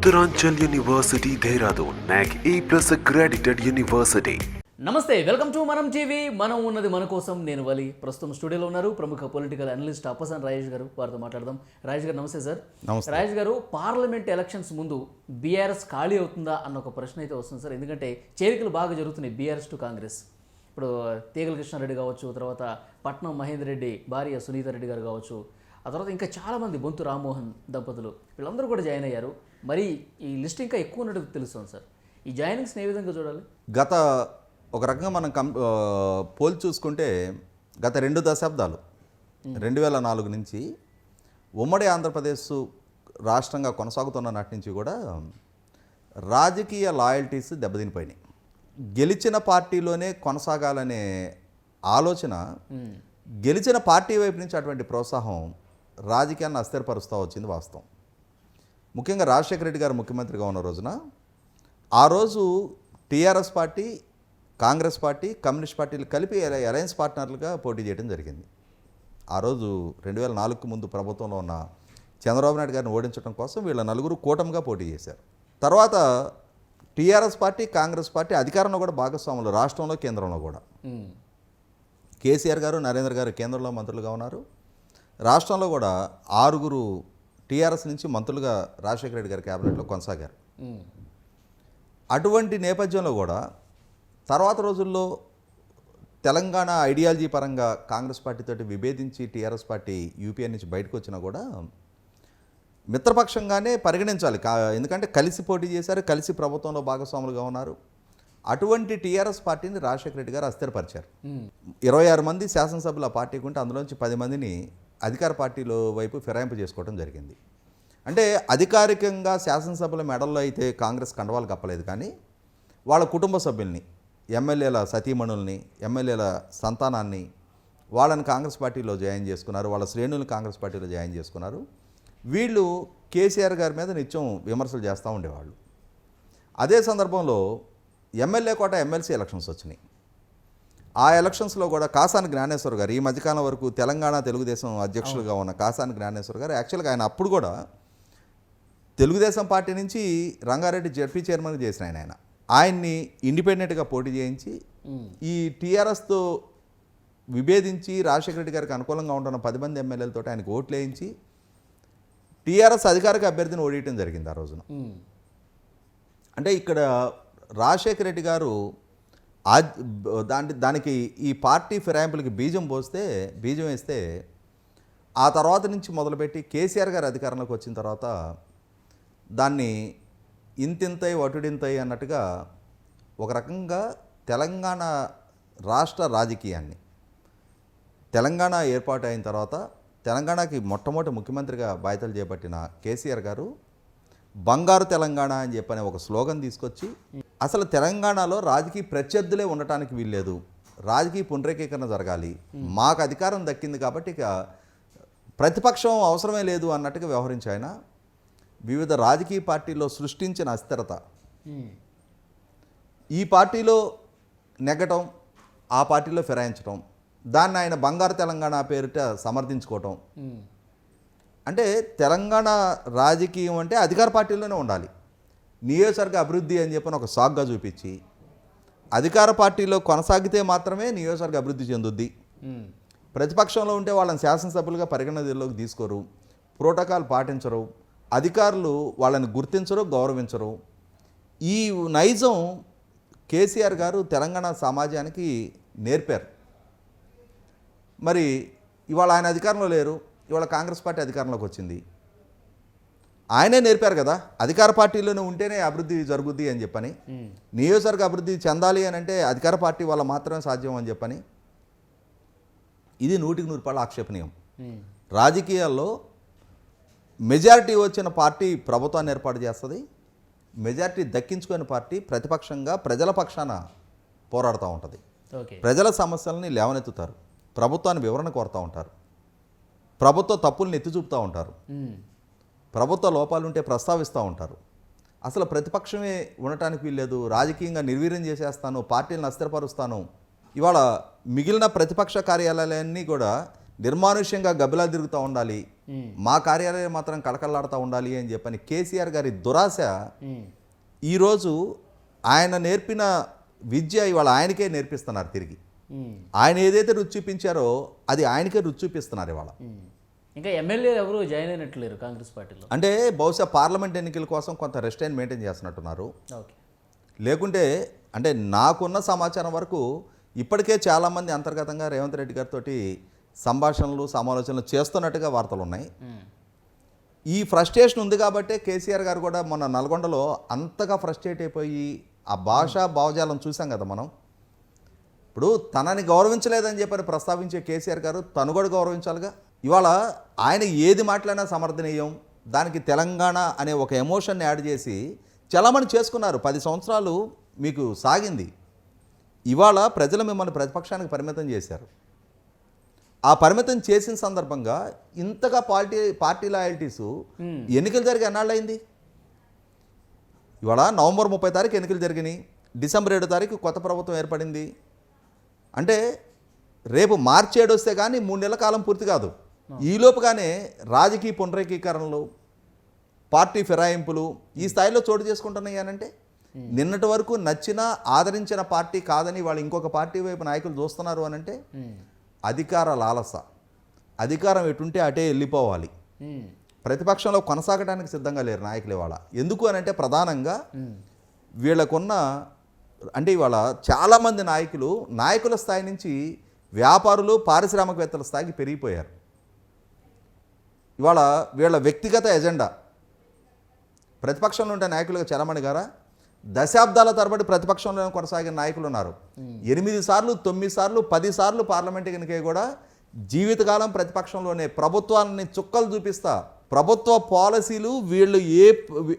Uttaranchal University, Dehradun, NAC A plus accredited university. నమస్తే welcome to Manam TV మనం ఉన్నది మన కోసం నేను వలి. ప్రస్తుతం స్టూడియోలో ఉన్నారు ప్రముఖ పొలిటికల్ అనలిస్ట్ అప్పసాన్ రాజేష్ గారు. వారితో మాట్లాడదాం. రాజేష్ గారు నమస్తే సార్. నమస్తే. రాజేష్ గారు పార్లమెంట్ ఎలక్షన్స్ ముందు బీఆర్ఎస్ ఖాళీ అవుతుందా అన్న ఒక ప్రశ్న అయితే వస్తుంది సార్. ఎందుకంటే చేరికలు బాగా జరుగుతున్నాయి బీఆర్ఎస్ టు కాంగ్రెస్. ఇప్పుడు తీగల కృష్ణారెడ్డి కావచ్చు తర్వాత పట్నం మహేందర్ రెడ్డి భార్య సునీత రెడ్డి గారు కావచ్చు ఆ తర్వాత ఇంకా చాలామంది బొంతు రామ్మోహన్ దంపతులు వీళ్ళందరూ కూడా జాయిన్ అయ్యారు. మరి ఈ లిస్ట్ ఇంకా ఎక్కువ ఉన్నట్టు తెలుస్తుంది సార్. ఈ జాయినింగ్స్ని ఏ విధంగా చూడాలి? గత ఒక రకంగా మనం కం ఆ, పోల్చి చూసుకుంటే గత రెండు దశాబ్దాలు రెండు వేల నాలుగు నుంచి ఉమ్మడి ఆంధ్రప్రదేశ్ రాష్ట్రంగా కొనసాగుతున్న నాటి నుంచి కూడా రాజకీయ లాయల్టీస్ దెబ్బతినిపోయినాయి. గెలిచిన పార్టీలోనే కొనసాగాలనే ఆలోచన గెలిచిన పార్టీ వైపు నుంచి అటువంటి ప్రోత్సాహం రాజకీయాన్ని అస్థిరపరుస్తూ వచ్చింది వాస్తవం. ముఖ్యంగా రాజశేఖర రెడ్డి గారు ముఖ్యమంత్రిగా ఉన్న రోజున ఆ రోజు TRS party Congress party communist పార్టీలు కలిపి అలై- అలయన్స్ పార్ట్నర్లుగా పోటీ చేయడం జరిగింది. ఆ రోజు రెండు వేల నాలుగుకు ముందు ప్రభుత్వంలో ఉన్న చంద్రబాబు నాయుడు గారిని ఓడించడం కోసం వీళ్ళ నలుగురు కూటమిగా పోటీ చేశారు. తర్వాత టీఆర్ఎస్ పార్టీ కాంగ్రెస్ పార్టీ అధికారంలో కూడా భాగస్వాములు రాష్ట్రంలో కేంద్రంలో కూడా. కేసీఆర్ గారు నరేంద్ర గారు కేంద్రంలో మంత్రులుగా ఉన్నారు. రాష్ట్రంలో కూడా ఆరుగురు టీఆర్ఎస్ నుంచి మంత్రులుగా రాజశేఖర రెడ్డి గారి క్యాబినెట్లో కొనసాగారు. అటువంటి నేపథ్యంలో కూడా తర్వాత రోజుల్లో తెలంగాణ ఐడియాలజీ పరంగా కాంగ్రెస్ పార్టీతోటి విభేదించి టీఆర్ఎస్ పార్టీ యూపీఏ నుంచి బయటకు వచ్చినా కూడా మిత్రపక్షంగానే పరిగణించాలి ఎందుకంటే కలిసి పోటీ చేశారు కలిసి ప్రభుత్వంలో భాగస్వాములుగా ఉన్నారు అటువంటి టీఆర్ఎస్ పార్టీని రాజశేఖర రెడ్డి గారు అస్థిరపరిచారు. ఇరవై ఆరు మంది శాసనసభ్యుల పార్టీకి ఉంటే అందులోంచి పది మందిని అధికార పార్టీలో వైపు ఫిరాయింపు చేసుకోవడం జరిగింది. అంటే అధికారికంగా శాసనసభల మెడల్లో అయితే కాంగ్రెస్ కండవాలు కప్పలేదు కానీ వాళ్ళ కుటుంబ సభ్యుల్ని ఎమ్మెల్యేల సతీమణుల్ని ఎమ్మెల్యేల సంతానాన్ని వాళ్ళని కాంగ్రెస్ పార్టీలో జాయిన్ చేసుకున్నారు వాళ్ళ శ్రేణులను కాంగ్రెస్ పార్టీలో జాయిన్ చేసుకున్నారు. వీళ్ళు కేసీఆర్ గారి మీద నిత్యం విమర్శలు చేస్తూ ఉండేవాళ్ళు. అదే సందర్భంలో ఎమ్మెల్యే కోట ఎమ్మెల్సీ ఎలక్షన్స్ వచ్చినాయి. ఆ ఎలక్షన్స్లో కూడా కాసాని జ్ఞానేశ్వర్ గారు ఈ మధ్యకాలం వరకు తెలంగాణ తెలుగుదేశం అధ్యక్షులుగా ఉన్న కాసాని జ్ఞానేశ్వర్ గారు యాక్చువల్గా ఆయన అప్పుడు కూడా తెలుగుదేశం పార్టీ నుంచి రంగారెడ్డి జడ్పీ చైర్మన్ చేసిన ఆయన ఆయన ఆయన్ని ఇండిపెండెంట్గా పోటీ చేయించి. ఈ టీఆర్ఎస్తో విభేదించి రాజశేఖర రెడ్డి గారికి అనుకూలంగా ఉంటున్న పది మంది ఎమ్మెల్యేలతో ఆయనకు ఓట్లు వేయించి టీఆర్ఎస్ అధికారిక అభ్యర్థిని ఓడియటం జరిగింది ఆ రోజున. అంటే ఇక్కడ రాజశేఖర రెడ్డి గారు దాని దానికి ఈ పార్టీ ఫిరాయింపులకి బీజం పోస్తే బీజం వేస్తే ఆ తర్వాత నుంచి మొదలుపెట్టి కేసీఆర్ గారు అధికారంలోకి వచ్చిన తర్వాత దాన్ని ఇంతింతై వటుడింతై అన్నట్టుగా ఒక రకంగా తెలంగాణ రాష్ట్ర రాజకీయాన్ని తెలంగాణ ఏర్పాటు అయిన తర్వాత తెలంగాణకి మొట్టమొదటి ముఖ్యమంత్రిగా బాధ్యతలు చేపట్టిన కేసీఆర్ గారు బంగారు తెలంగాణ అని చెప్పని ఒక స్లోగన్ తీసుకొచ్చి అసలు తెలంగాణలో రాజకీయ ప్రత్యర్థులే ఉండటానికి వీల్లేదు. రాజకీయ పునరేకీకరణ జరగాలి. మాకు అధికారం దక్కింది కాబట్టి ఇక ప్రతిపక్షం అవసరమే లేదు అన్నట్టుగా వ్యవహరించి ఆయన వివిధ రాజకీయ పార్టీల్లో సృష్టించిన అస్థిరత. ఈ పార్టీలో నెగ్గటం ఆ పార్టీలో ఫిరాయించటం దాన్ని ఆయన బంగారు తెలంగాణ పేరిట సమర్థించుకోవటం. అంటే తెలంగాణ రాజకీయం అంటే అధికార పార్టీలోనే ఉండాలి. నియోజకవర్గ అభివృద్ధి అని చెప్పని ఒక సాగ్గా చూపించి అధికార పార్టీలో కొనసాగితే మాత్రమే నియోజకవర్గ అభివృద్ధి చెందుద్ది. ప్రతిపక్షంలో ఉంటే వాళ్ళని శాసనసభ్యులుగా పరిగణనలోకి తీసుకోరు. ప్రోటోకాల్ పాటించరు. అధికారులు వాళ్ళని గుర్తించరు గౌరవించరు. ఈ నైజం కేసీఆర్ గారు తెలంగాణ సమాజానికి నేర్పారు. మరి ఇవాళ ఆయన అధికారంలో లేరు. ఇవాళ కాంగ్రెస్ పార్టీ అధికారంలోకి వచ్చింది. ఆయనే నేర్పారు కదా అధికార పార్టీలోనే ఉంటేనే అభివృద్ధి జరుగుద్ది అని చెప్పని. నియోజకవర్గ అభివృద్ధి చెందాలి అని అంటే అధికార పార్టీ వల్ల మాత్రమే సాధ్యం అని చెప్పని ఇది నూటికి నూరు రూపాయల ఆక్షేపణీయం. రాజకీయాల్లో మెజారిటీ వచ్చిన పార్టీ ప్రభుత్వాన్ని ఏర్పాటు చేస్తుంది మెజారిటీ దక్కించుకునే పార్టీ ప్రతిపక్షంగా ప్రజల పక్షాన పోరాడుతూ ఉంటుంది ప్రజల సమస్యలని లేవనెత్తుతారు ప్రభుత్వాన్ని వివరణ కోరుతూ ఉంటారు ప్రభుత్వ తప్పుల్ని ఎత్తి చూపుతూ ఉంటారు. ప్రభుత్వ లోపాలుంటే ప్రస్తావిస్తూ ఉంటారు అసలు ప్రతిపక్షమే ఉండటానికి వీల్లేదు రాజకీయంగా నిర్వీర్యం చేసేస్తాను పార్టీలను అస్థిరపరుస్తాను ఇవాళ మిగిలిన ప్రతిపక్ష కార్యాలయాలన్నీ కూడా నిర్మానుష్యంగా గబ్బిలా తిరుగుతూ ఉండాలి మా కార్యాలయం మాత్రం కళకళలాడుతూ ఉండాలి అని చెప్పని కేసీఆర్ గారి దురాశ. ఈరోజు ఆయన నేర్పిన విద్య ఇవాళ ఆయనకే నేర్పిస్తున్నారు తిరిగి. ఆయన ఏదైతే రుచి చూపించారో అది ఆయనకే రుచి చూపిస్తున్నారు ఇవాళ. ఇంకా ఎమ్మెల్యేలు ఎవరు జాయిన్ అయినట్లేరు కాంగ్రెస్ పార్టీలో. అంటే బహుశా పార్లమెంట్ ఎన్నికల కోసం కొంత రెస్టైన్ మెయింటైన్ చేస్తున్నట్టున్నారు. ఓకే. లేకుంటే అంటే నాకున్న సమాచారం వరకు ఇప్పటికే చాలామంది అంతర్గతంగా రేవంత్ రెడ్డి గారితో సంభాషణలు సమాలోచనలు చేస్తున్నట్టుగా వార్తలు ఉన్నాయి. ఈ ఫ్రస్ట్రేషన్ ఉంది కాబట్టే కేసీఆర్ గారు కూడా మొన్న నల్గొండలో అంతగా ఫ్రస్ట్రేట్ అయిపోయి ఆ భాషా భావజాలం చూసాం కదా మనం. ఇప్పుడు తనని గౌరవించలేదని చెప్పని ప్రస్తావించే కేసీఆర్ గారు తను కూడా గౌరవించాలిగా? ఇవాళ ఆయన ఏది మాట్లాడినా సమర్థనీయం దానికి తెలంగాణ అనే ఒక ఎమోషన్ని యాడ్ చేసి చలమని చేసుకున్నారు. పది సంవత్సరాలు మీకు సాగింది. ఇవాళ ప్రజలు మిమ్మల్ని ప్రతిపక్షానికి పరిమితం చేశారు. ఆ పరిమితం చేసిన సందర్భంగా ఇంతగా పార్టీ పార్టీ లాయల్టీసు ఎన్నికలు జరిగి ఎన్నాళ్ళైంది ఇవాళ నవంబర్ ముప్పై తారీఖు ఎన్నికలు జరిగినాయి. డిసెంబర్ ఏడో తారీఖు కొత్త ప్రభుత్వం ఏర్పడింది. అంటే రేపు మార్చి ఏడు వస్తే కానీ మూడు నెలల కాలం పూర్తి కాదు. ఈలోపుగానే రాజకీయ పునరేకీకరణలు పార్టీ ఫిరాయింపులు ఈ స్థాయిలో చోటు చేసుకుంటున్నాయి అనంటే నిన్నటి వరకు నచ్చిన ఆదరించిన పార్టీ కాదని వాళ్ళు ఇంకొక పార్టీ వైపు నాయకులు చూస్తున్నారు అనంటే ఉమ్. అధికార లాలస. అధికారం ఎటుంటే అటే వెళ్ళిపోవాలి ఉమ్. ప్రతిపక్షంలో కొనసాగడానికి సిద్ధంగా లేరు నాయకులు ఇవాళ. ఎందుకు అని అంటే ప్రధానంగా వీళ్ళకున్న అంటే ఇవాళ చాలామంది నాయకులు నాయకుల స్థాయి నుంచి వ్యాపారులు పారిశ్రామికవేత్తల స్థాయికి పెరిగిపోయారు. ఇవాళ వీళ్ళ వ్యక్తిగత ఎజెండా. ప్రతిపక్షంలో ఉండే నాయకులుగా చలమణి గారా దశాబ్దాల తరబడి ప్రతిపక్షంలో కొనసాగిన నాయకులు ఉన్నారు. ఎనిమిది సార్లు తొమ్మిది సార్లు పది సార్లు పార్లమెంట్ ఎన్నికే కూడా జీవితకాలం ప్రతిపక్షంలోనే ప్రభుత్వాలని చుక్కలు చూపిస్తా ప్రభుత్వ పాలసీలు వీళ్ళు ఏ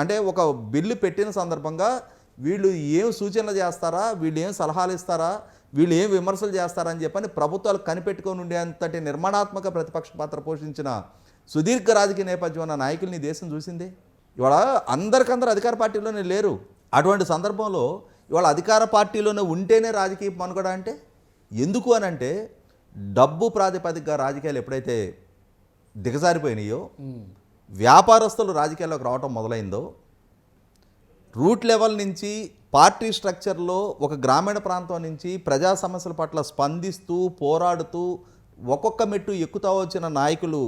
అంటే ఒక బిల్లు పెట్టిన సందర్భంగా వీళ్ళు ఏం సూచనలు చేస్తారా వీళ్ళు ఏం సలహాలు ఇస్తారా వీళ్ళు ఏం విమర్శలు చేస్తారా అని చెప్పని ప్రభుత్వాలు కనిపెట్టుకొని ఉండేంతటి నిర్మాణాత్మక ప్రతిపక్ష పాత్ర పోషించిన సుదీర్ఘ రాజకీయ నేపథ్యం ఉన్న నాయకుల్ని దేశం చూసిందే. ఇవాళ అందరికందరూ అధికార పార్టీలోనే లేరు. అటువంటి సందర్భంలో ఇవాళ అధికార పార్టీలోనే ఉంటేనే రాజకీయ మనుగడ అంటే? ఎందుకు అని అంటే డబ్బు ప్రాతిపదికగా రాజకీయాలు ఎప్పుడైతే దిగజారిపోయినాయో వ్యాపారస్తులు రాజకీయాల్లోకి రావటం మొదలైందో రూట్ లెవెల్ నుంచి పార్టీ స్ట్రక్చర్లో ఒక గ్రామీణ ప్రాంతం నుంచి ప్రజా సమస్యల పట్ల స్పందిస్తూ పోరాడుతూ ఒక్కొక్క మెట్టు ఎక్కుతా వచ్చిన నాయకులు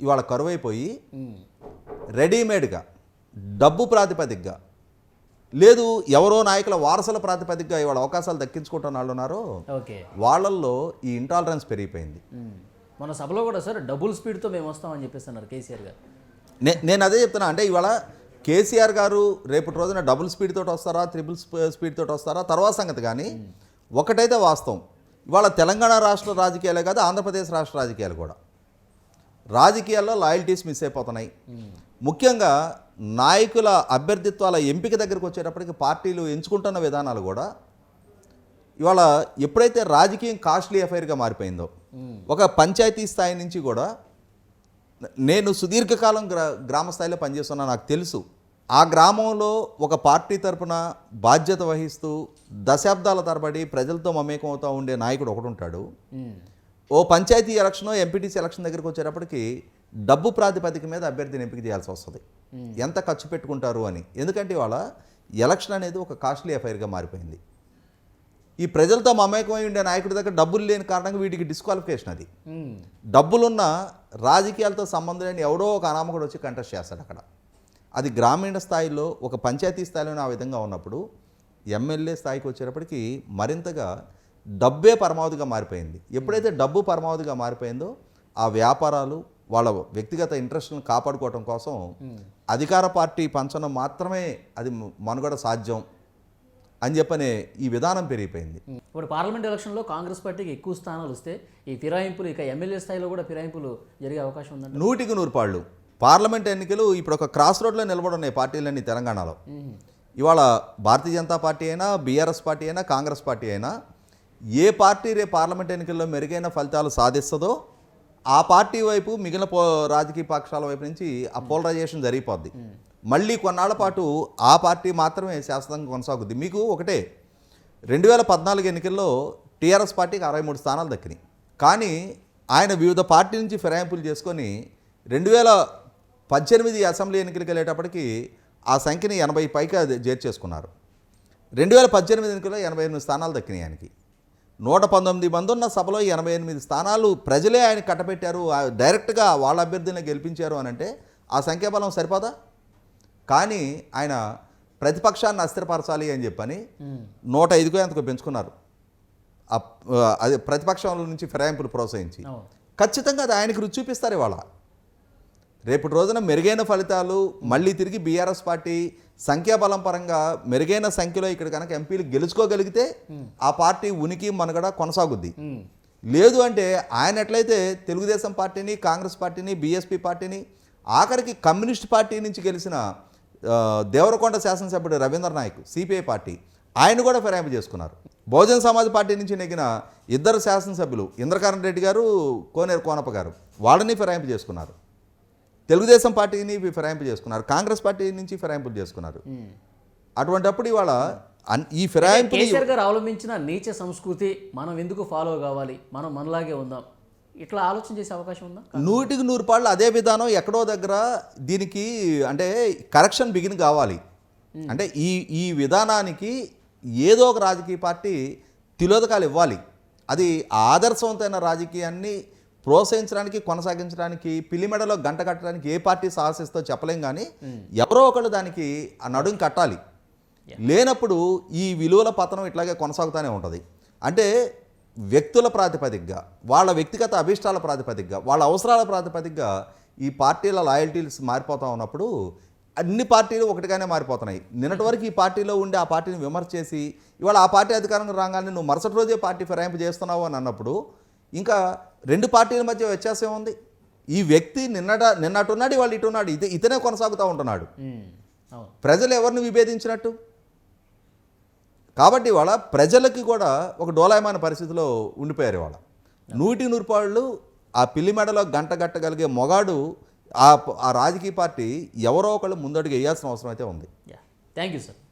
ఇవాళ కరువైపోయి. రెడీమేడ్గా డబ్బు ప్రాతిపదికగా లేదు ఎవరో నాయకుల వారసుల ప్రాతిపదికగా ఇవాళ అవకాశాలు దక్కించుకుంటున్న వాళ్ళు ఉన్నారో ఓకే. వాళ్ళల్లో ఈ ఇంటాలరెన్స్ పెరిగిపోయింది. మన సభలో కూడా సార్ డబుల్ స్పీడ్తో మేము వస్తామని చెప్పేసి అన్నారు కేసీఆర్ గారు. నే నేను అదే చెప్తున్నా అంటే ఇవాళ కేసీఆర్ గారు రేపటి రోజున డబుల్ స్పీడ్ తోటి వస్తారా త్రిబుల్ స్పీడ్ తోటి వస్తారా తర్వాత సంగతి కానీ ఒకటైతే వాస్తవం. ఇవాళ తెలంగాణ రాష్ట్ర రాజకీయాలే కాదు ఆంధ్రప్రదేశ్ రాష్ట్ర రాజకీయాలు కూడా. రాజకీయాల్లో లాయల్టీస్ మిస్ అయిపోతున్నాయి. ముఖ్యంగా నాయకుల అభ్యర్థిత్వాల ఎంపిక దగ్గరికి వచ్చేటప్పటికి పార్టీలు ఎంచుకుంటున్న విధానాలు కూడా ఇవాళ ఎప్పుడైతే రాజకీయం కాస్ట్లీ అఫైర్గా మారిపోయిందో ఒక పంచాయతీ స్థాయి నుంచి కూడా నేను సుదీర్ఘకాలం గ్రా గ్రామ స్థాయిలో పనిచేస్తున్నా నాకు తెలుసు. ఆ గ్రామంలో ఒక పార్టీ తరపున బాధ్యత వహిస్తూ దశాబ్దాల తరబడి ప్రజలతో మమేకం అవుతూ ఉండే నాయకుడు ఒకడుంటాడు. ఓ పంచాయతీ ఎలక్షన్ ఎంపీటీసీ ఎలక్షన్ దగ్గరికి వచ్చేటప్పటికి డబ్బు ప్రాతిపదిక మీద అభ్యర్థిని ఎంపిక చేయాల్సి వస్తుంది. ఎంత ఖర్చు పెట్టుకుంటారు అని. ఎందుకంటే ఇవాళ ఎలక్షన్ అనేది ఒక కాస్ట్లీ అఫైర్గా మారిపోయింది. ఈ ప్రజలతో మమేకమై ఉండే నాయకుడి దగ్గర డబ్బులు లేని కారణంగా వీటికి డిస్క్వాలిఫికేషన్ అది. డబ్బులున్న రాజకీయాలతో సంబంధం లేని ఎవడో ఒక అనామకుడు వచ్చి కంటెస్ట్ చేస్తాడు అక్కడ. అది గ్రామీణ స్థాయిలో ఒక పంచాయతీ స్థాయిలోనే ఆ విధంగా ఉన్నప్పుడు ఎమ్మెల్యే స్థాయికి వచ్చేటప్పటికి మరింతగా డబ్బే పరమావధిగా మారిపోయింది. ఎప్పుడైతే డబ్బు పరమావధిగా మారిపోయిందో ఆ వ్యాపారాలు వాళ్ళ వ్యక్తిగత ఇంట్రెస్ట్లను కాపాడుకోవటం కోసం అధికార పార్టీ పంచడం మాత్రమే అది మనుగడ సాధ్యం అని చెప్పనే ఈ విధానం పెరిగిపోయింది. ఇప్పుడు పార్లమెంట్ ఎలక్షన్లో కాంగ్రెస్ పార్టీకి ఎక్కువ స్థానాలు వస్తే ఈ ఫిరాయింపులు ఇక ఎమ్మెల్యే స్థాయిలో కూడా ఫిరాయింపులు జరిగే అవకాశం ఉందండి నూటికి నూరు పాళ్ళు. పార్లమెంట్ ఎన్నికలు ఇప్పుడు ఒక క్రాస్ రోడ్లో నిలబడి ఉన్నాయి పార్టీలన్నీ తెలంగాణలో. ఇవాళ భారతీయ జనతా పార్టీ అయినా బీఆర్ఎస్ పార్టీ అయినా కాంగ్రెస్ పార్టీ అయినా ఏ పార్టీ రేపు పార్లమెంట్ ఎన్నికల్లో మెరుగైన ఫలితాలు సాధిస్తుందో ఆ పార్టీ వైపు మిగిలిన పో రాజకీయ పక్షాల వైపు నుంచి ఆ పోలరైజేషన్ జరిగిపోద్ది. మళ్ళీ కొన్నాళ్ళ పాటు ఆ పార్టీ మాత్రమే శాశ్వతంగా కొనసాగుద్ది. మీకు ఒకటే రెండు వేల పద్నాలుగు ఎన్నికల్లో టీఆర్ఎస్ పార్టీకి అరవై మూడు స్థానాలు దక్కినాయి. కానీ ఆయన వివిధ పార్టీ నుంచి ఫిరాయింపులు చేసుకొని రెండు వేల పద్దెనిమిది అసెంబ్లీ ఎన్నికలకు వెళ్ళేటప్పటికి ఆ సంఖ్యని ఎనభై పైకి అది చేర్చేసుకున్నారు. రెండు వేల పద్దెనిమిది ఎన్నికల్లో ఎనభై ఎనిమిది స్థానాలు దక్కినాయి ఆయనకి. నూట పంతొమ్మిది మంది ఉన్న సభలో ఎనభై ఎనిమిది స్థానాలు ప్రజలే ఆయన కట్టబెట్టారు. డైరెక్ట్గా వాళ్ళ అభ్యర్థిని గెలిపించారు అని అంటే ఆ సంఖ్యాబలం సరిపోదా? కానీ ఆయన ప్రతిపక్షాన్ని అస్థిరపరచాలి అని చెప్పని నూట ఐదుకో ఎంతకో పెంచుకున్నారు. అదే ప్రతిపక్షం నుంచి ఫిరాయింపులు ప్రోత్సహించి. ఖచ్చితంగా అది ఆయనకి రుచి చూపిస్తారు ఇవాళ. రేపటి రోజున మెరుగైన ఫలితాలు మళ్ళీ తిరిగి బీఆర్ఎస్ పార్టీ సంఖ్యాబలం పరంగా మెరుగైన సంఖ్యలో ఇక్కడ కనుక ఎంపీలు గెలుచుకోగలిగితే ఆ పార్టీ ఉనికి మనుగడ కొనసాగుద్ది. లేదు అంటే ఆయన ఎట్లయితే తెలుగుదేశం పార్టీని కాంగ్రెస్ పార్టీని బీఎస్పీ పార్టీని ఆఖరికి కమ్యూనిస్ట్ పార్టీ నుంచి గెలిచిన దేవరకొండ శాసనసభ్యుడు రవీంద్ర నాయక్ సిపిఐ పార్టీ ఆయన కూడా ఫిరాయింపు చేసుకున్నారు. బహుజన సమాజ్ పార్టీ నుంచి నెగ్గిన ఇద్దరు శాసనసభ్యులు ఇంద్రకరణ్ రెడ్డి గారు కోనేరు కోనప్ప గారు వాళ్ళని ఫిరాయింపు చేసుకున్నారు. తెలుగుదేశం పార్టీని ఫిరాయింపు చేసుకున్నారు. కాంగ్రెస్ పార్టీ నుంచి ఫిరాయింపులు చేసుకున్నారు. ఉమ్. అటువంటప్పుడు ఇవాళ ఈ కేసీఆర్ గారు అవలంబించిన నీచ సంస్కృతి మనం ఎందుకు ఫాలో కావాలి? మనం మనలాగే ఉందాం. ఇట్లా ఆలోచన చేసే అవకాశం ఉందా? నూటికి నూరు పాళ్ళు అదే విధానం ఎక్కడో దగ్గర దీనికి అంటే కరెక్షన్ బిగిన్ కావాలి. అంటే ఈ ఈ విధానానికి ఏదో ఒక రాజకీయ పార్టీ తిలోదకాలు ఇవ్వాలి. అది ఆదర్శవంతమైన రాజకీయాన్ని ప్రోత్సహించడానికి కొనసాగించడానికి పిల్లిమెడలో గంట కట్టడానికి ఏ పార్టీ సాహసిస్తో చెప్పలేం కానీ ఎవరో ఒకళ్ళు దానికి ఆ నడుం కట్టాలి. లేనప్పుడు ఈ విలువల పతనం ఇట్లాగే కొనసాగుతూనే ఉంటుంది. అంటే వ్యక్తుల ప్రాతిపదికగా వాళ్ళ వ్యక్తిగత అభిష్టాల ప్రాతిపదికగా వాళ్ళ అవసరాల ప్రాతిపదికగా ఈ పార్టీల లాయల్టీస్ మారిపోతూ ఉన్నప్పుడు అన్ని పార్టీలు ఒకటిగానే మారిపోతున్నాయి. నిన్నటి వరకు ఈ పార్టీలో ఉండి ఆ పార్టీని విమర్శ చేసి ఇవాళ ఆ పార్టీ అధికారంలో రాగానే నువ్వు మరుసటి రోజే పార్టీ ఫిరాయింపు చేస్తున్నావు అని అన్నప్పుడు ఇంకా రెండు పార్టీల మధ్య వ్యత్యాసం ఉంది ఈ వ్యక్తి నిన్నట నిన్నట్టున్నాడు ఇవాళ ఇటున్నాడు ఇది ఇతనే కొనసాగుతూ ఉంటున్నాడు. ప్రజలు ఎవరిని విభేదించినట్టు? కాబట్టి ఇవాళ ప్రజలకి కూడా ఒక డోలాయమాన పరిస్థితిలో ఉండిపోయారు ఇవాళ. నూటి నూరుపాళ్ళు ఆ పిల్లి మెడలో గంట గట్టగలిగే మొగాడు ఆ రాజకీయ పార్టీ ఎవరో ఒకళ్ళు ముందడుగు వేయాల్సిన అవసరం అయితే ఉంది. Thank you sir.